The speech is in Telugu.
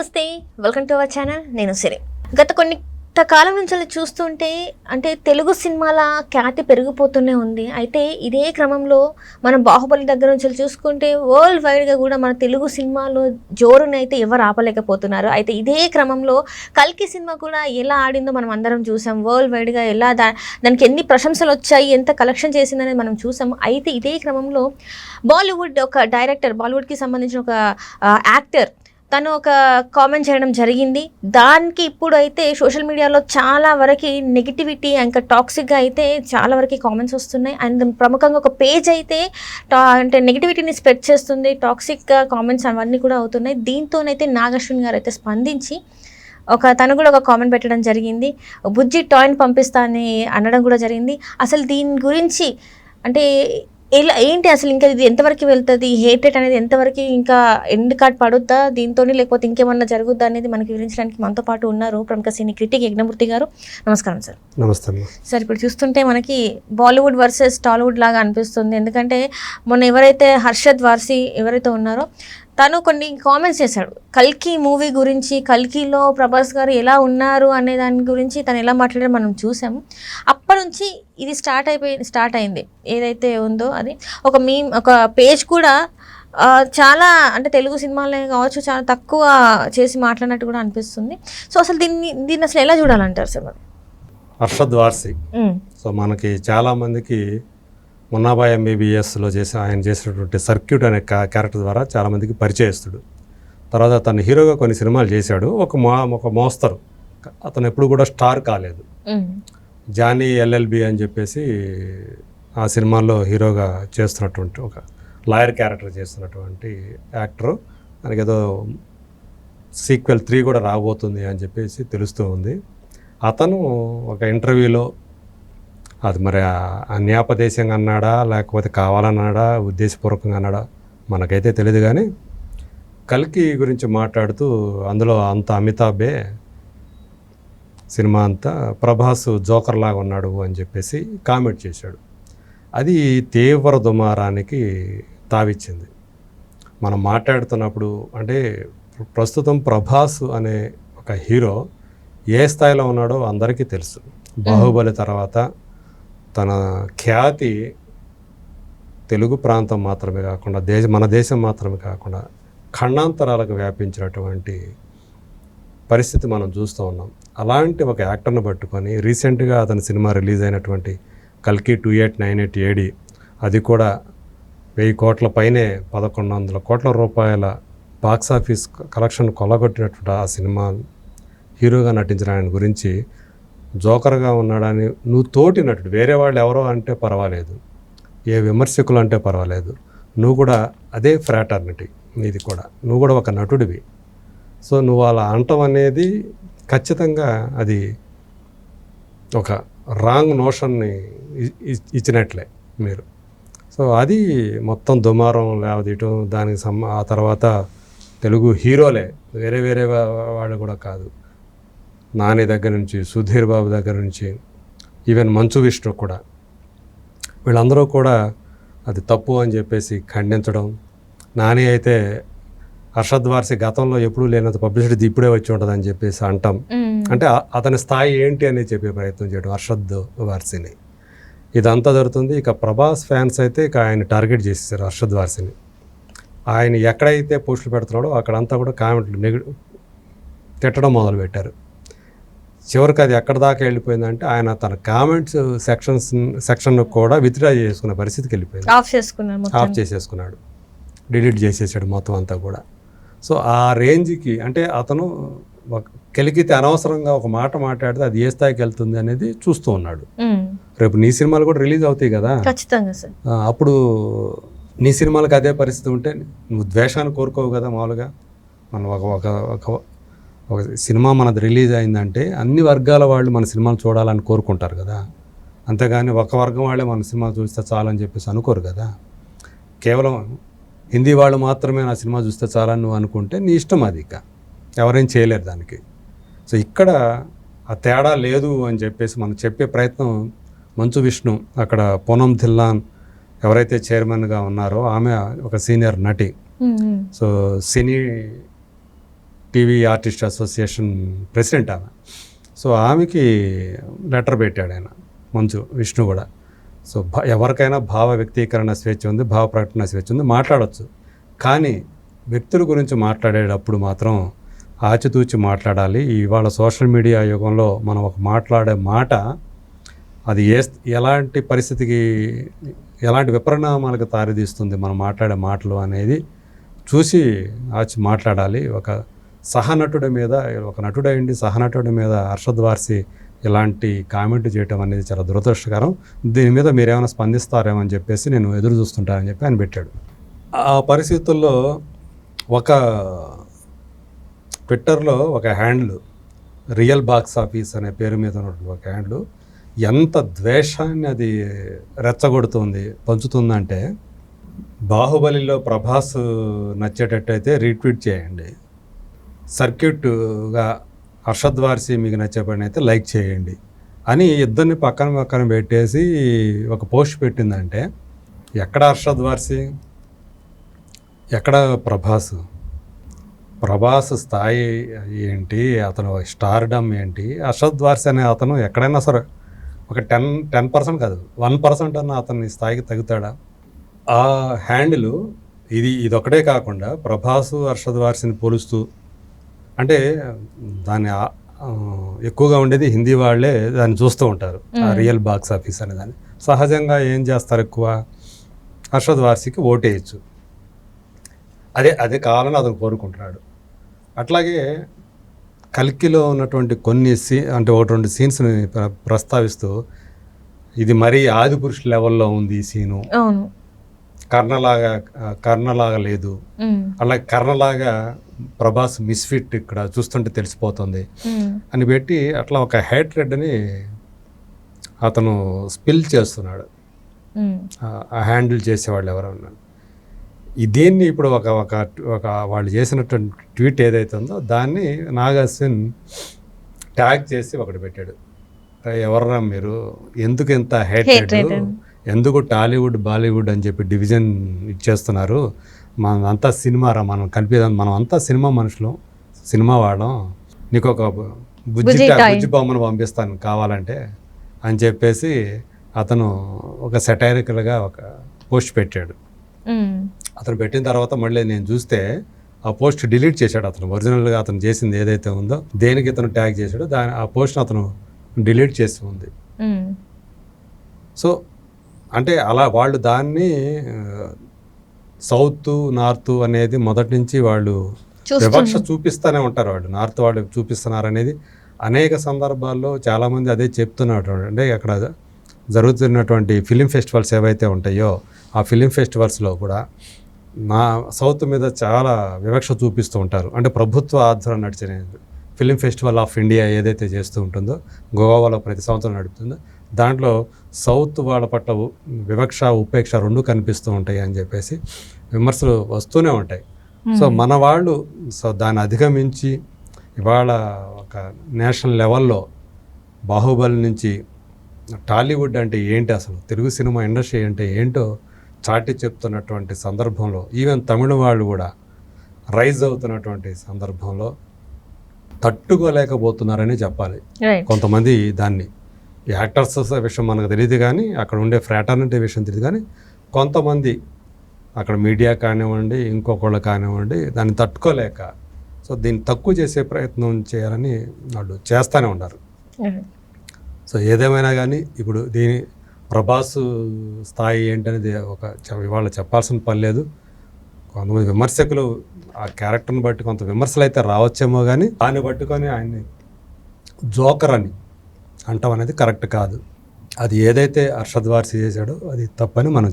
నమస్తే వెల్కమ్ టు అవర్ ఛానల్ నేను సిరి. గత కొన్ని కాలం నుంచి చూస్తుంటే అంటే తెలుగు సినిమాల ఖ్యాతి పెరిగిపోతూనే ఉంది. అయితే ఇదే క్రమంలో మనం బాహుబలి దగ్గర నుంచి చూసుకుంటే వరల్డ్ వైడ్గా కూడా మన తెలుగు సినిమాలో జోరుని అయితే ఎవరు ఆపలేకపోతున్నారు. అయితే ఇదే క్రమంలో కల్కి సినిమా కూడా ఎలా ఆడిందో మనం అందరం చూసాం. వరల్డ్ వైడ్గా ఎలా దా దానికి ఎన్ని ప్రశంసలు వచ్చాయి ఎంత కలెక్షన్ చేసిందనేది మనం చూసాం. అయితే ఇదే క్రమంలో బాలీవుడ్ ఒక డైరెక్టర్ బాలీవుడ్కి సంబంధించిన ఒక యాక్టర్ తను ఒక కామెంట్ చేయడం జరిగింది. దానికి ఇప్పుడు అయితే సోషల్ మీడియాలో చాలా వరకు నెగిటివిటీ ఇంకా టాక్సిక్గా అయితే చాలా వరకు కామెంట్స్ వస్తున్నాయి. అండ్ ప్రముఖంగా ఒక పేజ్ అయితే టా అంటే నెగిటివిటీని స్ప్రెడ్ చేస్తుంది. టాక్సిక్గా కామెంట్స్ అవన్నీ కూడా అవుతున్నాయి. దీంతోనైతే నాగశ్విన్ గారు అయితే స్పందించి ఒక తను కూడా ఒక కామెంట్ పెట్టడం జరిగింది. బుజ్జి టాయ్ని పంపిస్తా అని అనడం కూడా జరిగింది. అసలు దీని గురించి అంటే ఎలా ఏంటి అసలు ఇంకా ఇది ఎంతవరకు వెళ్తుంది? హేటెడ్ అనేది ఎంతవరకు ఇంకా ఎండ్ కార్డ్ పడుద్దా? దీంతో లేకపోతే ఇంకేమన్నా జరుగుద్దా అనేది మనకి వివరించడానికి మనతో పాటు ఉన్నారు ప్రముఖ సినీ క్రిటిక్ యజ్ఞమూర్తి గారు. నమస్కారం సార్. నమస్తే సార్ ఇప్పుడు చూస్తుంటే మనకి బాలీవుడ్ వర్సెస్ టాలీవుడ్ లాగా అనిపిస్తుంది. ఎందుకంటే మొన్న ఎవరైతే హర్షద్ వార్సి ఎవరైతే ఉన్నారో తను కొన్ని కామెంట్స్ చేశాడు. కల్కి మూవీ గురించి కల్కిలో ప్రభాస్ గారు ఎలా ఉన్నారు అనే దాని గురించి తను ఎలా మాట్లాడారో మనం చూసాము అప్పటి నుంచి ఇది స్టార్ట్ అయిపోయి స్టార్ట్ అయింది. ఏదైతే ఉందో అది. ఒక మీ ఒక పేజ్ కూడా చాలా అంటే తెలుగు సినిమాలే కావచ్చు చాలా తక్కువ చేసి మాట్లాడినట్టు కూడా అనిపిస్తుంది. సో అసలు దీన్ని దీన్ని అసలు ఎలా చూడాలంటారు సార్ మరి? హర్షద్ వార్సి. సో మనకి చాలామందికి మున్నాబాయ్ ఎంబీబీఎస్లో చేసి ఆయన చేసినటువంటి సర్క్యూట్ అనే కా- క్యారెక్టర్ ద్వారా చాలామందికి పరిచయస్తుడు తర్వాత తను హీరోగా కొన్ని సినిమాలు చేశాడు. ఒక మో ఒక మోస్తరు. అతను ఎప్పుడు కూడా స్టార్ కాలేదు. జానీ ఎల్ఎల్బి అని చెప్పేసి ఆ సినిమాల్లో హీరోగా చేస్తున్నటువంటి ఒక లాయర్ క్యారెక్టర్ చేస్తున్నటువంటి యాక్టర్. మనకి ఏదో సీక్వెల్ త్రీ కూడా రాబోతుంది అని చెప్పేసి తెలుస్తూ ఉంది. అతను ఒక ఇంటర్వ్యూలో అది మరి అన్యాపదేశంగా అన్నాడా లేకపోతే కావాలన్నాడా ఉద్దేశపూర్వకంగా అన్నాడా మనకైతే తెలియదు కానీ కల్కి గురించి మాట్లాడుతూ అందులో అంత అమితాబే సినిమా అంతా ప్రభాస్ జోకర్ లాగా ఉన్నాడు అని చెప్పేసి కామెంట్ చేశాడు. అది తీవ్ర దుమారానికి తావిచ్చింది. మనం మాట్లాడుతున్నప్పుడు అంటే ప్రస్తుతం ప్రభాస్ అనే ఒక హీరో ఏ స్థాయిలో ఉన్నాడో అందరికీ తెలుసు. బాహుబలి తర్వాత తన ఖ్యాతి తెలుగు ప్రాంతం మాత్రమే కాకుండా దేశ మన దేశం మాత్రమే కాకుండా ఖండాంతరాలకు వ్యాపించినటువంటి పరిస్థితి మనం చూస్తూ ఉన్నాం. అలాంటి ఒక యాక్టర్ను పట్టుకొని రీసెంట్గా అతని సినిమా రిలీజ్ అయినటువంటి కల్కి two eight nine eight AD అది కూడా వెయ్యి కోట్ల పైనే పదకొండు వందల కోట్ల రూపాయల బాక్స్ ఆఫీస్ కలెక్షన్ కొలగొట్టినటువంటి ఆ సినిమా హీరోగా నటించిన ఆయన గురించి జోకర్గా ఉన్నాడని నువ్వు తోటి నటుడు వేరే వాళ్ళు ఎవరో అంటే పర్వాలేదు. ఏ విమర్శకులు అంటే పర్వాలేదు. నువ్వు కూడా అదే ఫ్రాటర్నిటీ నీది కూడా. నువ్వు కూడా ఒక నటుడివి. సో నువ్వు అలా అంటం అనేది ఖచ్చితంగా అది ఒక రాంగ్ నోషన్ని ఇ- ఇచ్చినట్లే మీరు. సో అది మొత్తం దుమారం లేవదీయటం దానికి సమ ఆ తర్వాత తెలుగు హీరోలే. వేరే వేరే వాళ్ళు కూడా కాదు. నాని దగ్గర నుంచి సుధీర్ బాబు దగ్గర నుంచి ఈవెన్ మంచు విష్ణు కూడా. వీళ్ళందరూ కూడా అది తప్పు అని చెప్పేసి ఖండించడం. నాని అయితే హర్షద్ వార్సి గతంలో ఎప్పుడూ లేనంత పబ్లిసిటీ ఇప్పుడే వచ్చి ఉంటుంది అని చెప్పేసి అంటాం. అంటే అతని స్థాయి ఏంటి అని చెప్పే ప్రయత్నం చేయడం హర్షద్ వార్సిని. ఇదంతా జరుగుతుంది. ఇక ప్రభాస్ ఫ్యాన్స్ అయితే ఇక ఆయన టార్గెట్ చేసేసారు హర్షద్ వార్సిని. ఆయన ఎక్కడైతే పోస్టులు పెడుతున్నాడో అక్కడంతా కూడా కామెంట్లు నెగి తిట్టడం మొదలుపెట్టారు. చివరికి అది ఎక్కడ దాకా వెళ్ళిపోయిందంటే ఆయన తన కామెంట్స్ సెక్షన్స్ సెక్షన్ కూడా విత్డ్రా చేసుకునే పరిస్థితికి వెళ్ళిపోయింది. ఆఫ్ చేసుకున్నాను మొత్తం. ఆఫ్ చేసేసుకున్నాడు. డిలీట్ చేసేసాడు మొత్తం అంతా కూడా. సో ఆ రేంజ్కి అంటే అతను ఒక కెలికితే అనవసరంగా ఒక మాట మాట్లాడితే అది ఏ స్థాయికి వెళ్తుంది అనేది చూస్తూ ఉన్నాడు. రేపు నీ సినిమాలు కూడా రిలీజ్ అవుతాయి కదా. ఖచ్చితంగా సార్. అప్పుడు నీ సినిమాలకు అదే పరిస్థితి ఉంటే నువ్వు ద్వేషాన్ని కోరుకోవు కదా మామూలుగా. మనం ఒక ఒక ఒక సినిమా మనది రిలీజ్ అయిందంటే అన్ని వర్గాల వాళ్ళు మన సినిమాలు చూడాలని కోరుకుంటారు కదా. అంతేగాని ఒక వర్గం వాళ్ళే మన సినిమా చూస్తే చాలని చెప్పేసి అనుకోరు కదా. కేవలం హిందీ వాళ్ళు మాత్రమే నా సినిమా చూస్తే చాలని నువ్వు అనుకుంటే నీ ఇష్టం అది ఇక. ఎవరేం చేయలేరు దానికి. సో ఇక్కడ ఆ తేడా లేదు అని చెప్పేసి మనం చెప్పే ప్రయత్నం మంచు విష్ణు అక్కడ పూనం ధిల్లాన్ ఎవరైతే చైర్మన్గా ఉన్నారో ఆమె ఒక సీనియర్ నటి. So cine TV artist association president ఆమె. సో ఆమెకి లెటర్ పెట్టాడు ఆయన మంచు విష్ణు కూడా. సో భ- ఎవరికైనా భావ వ్యక్తీకరణ స్వేచ్ఛ ఉంది భావ ప్రకటన స్వేచ్ఛ ఉంది మాట్లాడవచ్చు కానీ వ్యక్తుల గురించి మాట్లాడేటప్పుడు మాత్రం ఆచితూచి మాట్లాడాలి. ఇవాళ సోషల్ మీడియా యుగంలో మనం ఒక మాట్లాడే మాట అది ఏ ఎలాంటి పరిస్థితికి ఎలాంటి విపరిణామాలకు దారితీస్తుంది మనం మాట్లాడే మాటలు అనేది చూసి ఆచి మాట్లాడాలి. ఒక సహనటుడి మీద ఒక నటుడైండి సహనటుడి మీద హర్షద్ వార్సి ఇలాంటి కామెంట్ చేయటం అనేది చాలా దురదృష్టకరం. దీని మీద మీరేమైనా స్పందిస్తారేమో అని చెప్పేసి నేను ఎదురు చూస్తుంటానని చెప్పి ఆయన పెట్టాడు. ఆ పరిస్థితుల్లో ఒక ట్విట్టర్లో ఒక హ్యాండిల్ రియల్ బాక్స్ ఆఫీస్ అనే పేరు మీద ఉన్నటువంటి ఒక హ్యాండిల్ ఎంత ద్వేషాన్ని అది రెచ్చగొడుతుంది పంచుతుందంటే బాహుబలిలో ప్రభాస్ నచ్చేటట్టయితే రీట్వీట్ చేయండి. సర్క్యూట్గా హర్షద్ వార్సి మీకు నచ్చే పని అయితే లైక్ చేయండి అని ఇద్దరిని పక్కన పక్కన పెట్టేసి ఒక పోస్ట్ పెట్టిందంటే ఎక్కడ హర్షద్ వార్సి? ఎక్కడ ప్రభాస్? ప్రభాస్ స్థాయి ఏంటి? అతను స్టార్డమ్ ఏంటి? హర్షద్ వార్సి అనే అతను ఎక్కడైనా సరే ఒక టెన్ టెన్ పర్సెంట్ కాదు వన్ పర్సెంట్ అన్న అతని స్థాయికి తగ్గుతాడా? ఆ హ్యాండిల్ ఇది ఇదొకటే కాకుండా ప్రభాస్ హర్షద్ వార్సిని పోలుస్తూ అంటే ఆ, ఎక్కువగా ఉండేది హిందీ వాళ్ళే దాన్ని చూస్తూ ఉంటారు. ఆ రియల్ బాక్స్ ఆఫీస్ అనే దాన్ని. సహజంగా ఏం చేస్తారు ఎక్కువ? హర్షద్ వార్సికి ఓటేయచ్చు. అదే అదే కావాలని అతను కోరుకుంటున్నాడు. అట్లాగే కల్కిలో ఉన్నటువంటి కొన్ని సీ అంటే ఒకటి రెండు సీన్స్ని ప్ర- ప్రస్తావిస్తూ ఇది మరీ ఆది పురుషు లెవెల్లో ఉంది ఈ సీను. కర్ణలాగా కర్ణలాగా లేదు. అలాగే కర్ణలాగా ప్రభాస్ మిస్ఫిట్ ఇక్కడ చూస్తుంటే తెలిసిపోతుంది. ఉమ్, అని పెట్టి అట్లా ఒక హెడ్ రెడ్ని అతను స్పిల్ చేస్తున్నాడు. ఆ హ్యాండిల్ చేసేవాళ్ళు ఎవరన్నా. ఈ దీన్ని ఇప్పుడు ఒక ఒక ఒక వాళ్ళు చేసినటువంటి ట్వీట్ ఏదైతే ఉందో దాన్ని నాగార్జున్ ట్యాగ్ చేసి ఒకటి పెట్టాడు. "అరే ఎవర్రా మీరు? ఎందుకు ఇంత Hatred. ఎందుకు టాలీవుడ్ బాలీవుడ్ అని చెప్పి డివిజన్ ఇచ్చేస్తున్నారు? మనం అంతా సినిమారా మనం కలిపేదాం మనం అంతా సినిమా మనుషులు సినిమా వాడడం నీకు ఒక బుజ్జి బుజ్జి బొమ్మను పంపిస్తాను కావాలంటే అని చెప్పేసి అతను ఒక సెటైరికల్గా ఒక పోస్ట్ పెట్టాడు. అతను పెట్టిన తర్వాత మళ్ళీ నేను చూస్తే ఆ పోస్ట్ డిలీట్ చేశాడు అతను. ఒరిజినల్గా అతను చేసింది ఏదైతే ఉందో దేనికి ఇతను ట్యాగ్ చేశాడో దాని ఆ పోస్ట్ అతను డిలీట్ చేసి ఉంది. సో అంటే అలా వాళ్ళు దాన్ని సౌత్ నార్త్ అనేది మొదటి నుంచి వాళ్ళు వివక్ష చూపిస్తూనే ఉంటారు వాళ్ళు. నార్త్ వాళ్ళు చూపిస్తున్నారు అనేది అనేక సందర్భాల్లో చాలామంది అదే చెప్తున్నారు అంటే అక్కడ జరుగుతున్నటువంటి ఫిలిం ఫెస్టివల్స్ ఏవైతే ఉంటాయో ఆ ఫిలిం ఫెస్టివల్స్లో కూడా నా సౌత్ మీద చాలా వివక్ష చూపిస్తూ ఉంటారు. అంటే ప్రభుత్వ ఆధ్వర్యం నడిచిన ఫిలిం ఫెస్టివల్ ఆఫ్ ఇండియా ఏదైతే చేస్తూ ఉంటుందో గోవాలో ప్రతి సంవత్సరం నడుపుతుందో దాంట్లో సౌత్ వాళ్ళ పట్ల వివక్ష ఉపేక్ష రెండు కనిపిస్తూ ఉంటాయి అని చెప్పేసి విమర్శలు వస్తూనే ఉంటాయి. సో మన వాళ్ళు సో దాన్ని అధిగమించి ఇవాళ ఒక నేషనల్ లెవెల్లో బాహుబలి నుంచి టాలీవుడ్ అంటే ఏంటి అసలు? తెలుగు సినిమా ఇండస్ట్రీ అంటే ఏంటో చాటి చెప్తున్నటువంటి సందర్భంలో ఈవెన్ తమిళ వాళ్ళు కూడా రైజ్ అవుతున్నటువంటి సందర్భంలో తట్టుకోలేకపోతున్నారని చెప్పాలి. కొంతమంది దాన్ని యాక్టర్స్ విషయం మనకు తెలియదు కానీ అక్కడ ఉండే ఫ్రాటర్నిటీ విషయం తెలియదు కానీ కొంతమంది అక్కడ మీడియా కానివ్వండి ఇంకొకళ్ళు కానివ్వండి దాన్ని తట్టుకోలేక సో దీన్ని తక్కువ చేసే ప్రయత్నం చేయాలని వాళ్ళు చేస్తూనే ఉన్నారు. సో ఏదేమైనా కానీ ఇప్పుడు దీని ప్రభాస్ స్థాయి ఏంటనేది ఒక ఇవాళ చెప్పాల్సిన పని లేదు. కొంతమంది విమర్శకులు ఆ క్యారెక్టర్ని బట్టి కొంత విమర్శలు అయితే రావచ్చేమో కానీ దాన్ని పట్టుకొని ఆయన్ని జోకర్ అని అంటాం అనేది కరెక్ట్ కాదు. అది ఏదైతే అర్షద్ వార్సి చేశాడో అది తప్పని మనం